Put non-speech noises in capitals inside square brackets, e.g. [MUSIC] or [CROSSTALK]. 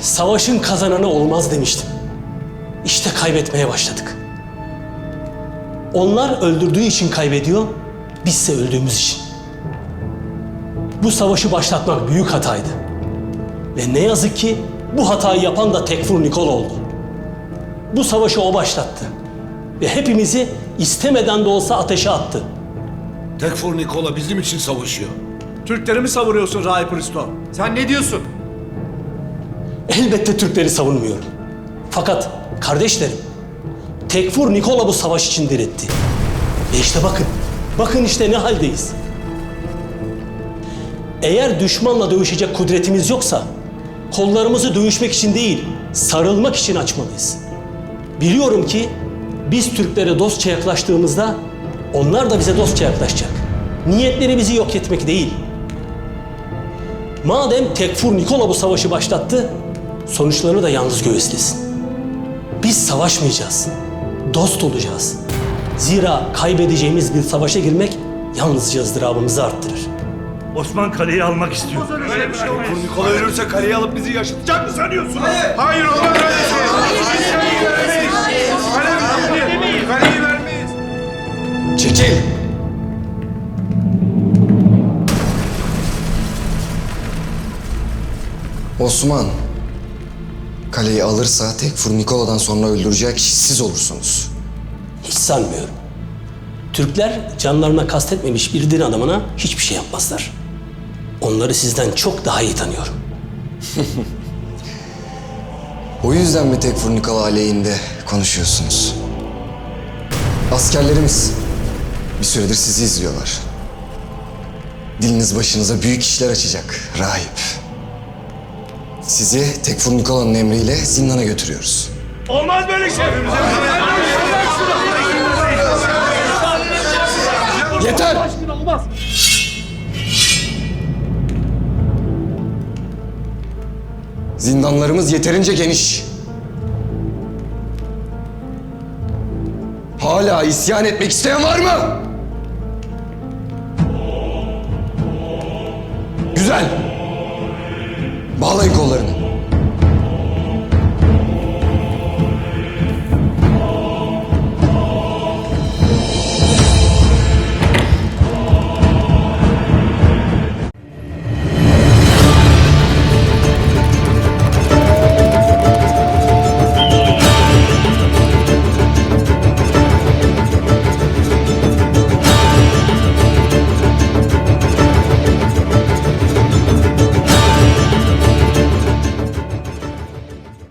Savaşın kazananı olmaz demiştim. İşte kaybetmeye başladık. Onlar öldürdüğü için kaybediyor, bizse öldüğümüz için. Bu savaşı başlatmak büyük hataydı. Ve ne yazık ki bu hatayı yapan da Tekfur Nikol oldu. Bu savaşı o başlattı. Ve hepimizi istemeden de olsa ateşe attı. Tekfur Nikola bizim için savaşıyor. Türkleri mi savuruyorsun Rahip Hristo? Sen ne diyorsun? Elbette Türkleri savunmuyorum. Fakat kardeşlerim, Tekfur Nikola bu savaş için diretti. Ve işte bakın, bakın işte ne haldeyiz. Eğer düşmanla dövüşecek kudretimiz yoksa, kollarımızı dövüşmek için değil, sarılmak için açmalıyız. Biliyorum ki biz Türklere dostça yaklaştığımızda onlar da bize dostça yaklaşacak. Niyetleri bizi yok etmek değil. Madem Tekfur Nikola bu savaşı başlattı, sonuçlarını da yalnız göğüslesin. Biz savaşmayacağız, dost olacağız. Zira kaybedeceğimiz bir savaşa girmek yalnızca ızdırabımızı arttırır. Osman kaleyi almak istiyor. Tekfur Nikola ölürse kaleyi alıp bizi yaşatacak mı sanıyorsun? Hayır olmaz öyle şey. Kaleyi vermeyiz. Kaleyi- Kaleyi vermeyiz. Çekil! Osman kaleyi alırsa Tekfur Nikola'dan sonra öldüreceği kişi siz olursunuz. Hiç sanmıyorum. Türkler canlarına kastetmemiş bir din adamına hiçbir şey yapmazlar. Onları sizden çok daha iyi tanıyorum. [LAUGHS] O yüzden mi Tekfur Nikola aleyhinde konuşuyorsunuz? Askerlerimiz bir süredir sizi izliyorlar. Diliniz başınıza büyük işler açacak rahip. Sizi Tekfur Nikola'nın emriyle zindana götürüyoruz. Olmaz böyle şey. Yeter! Zindanlarımız yeterince geniş. Hala isyan etmek isteyen var mı? Güzel. Bağlayın kollarını.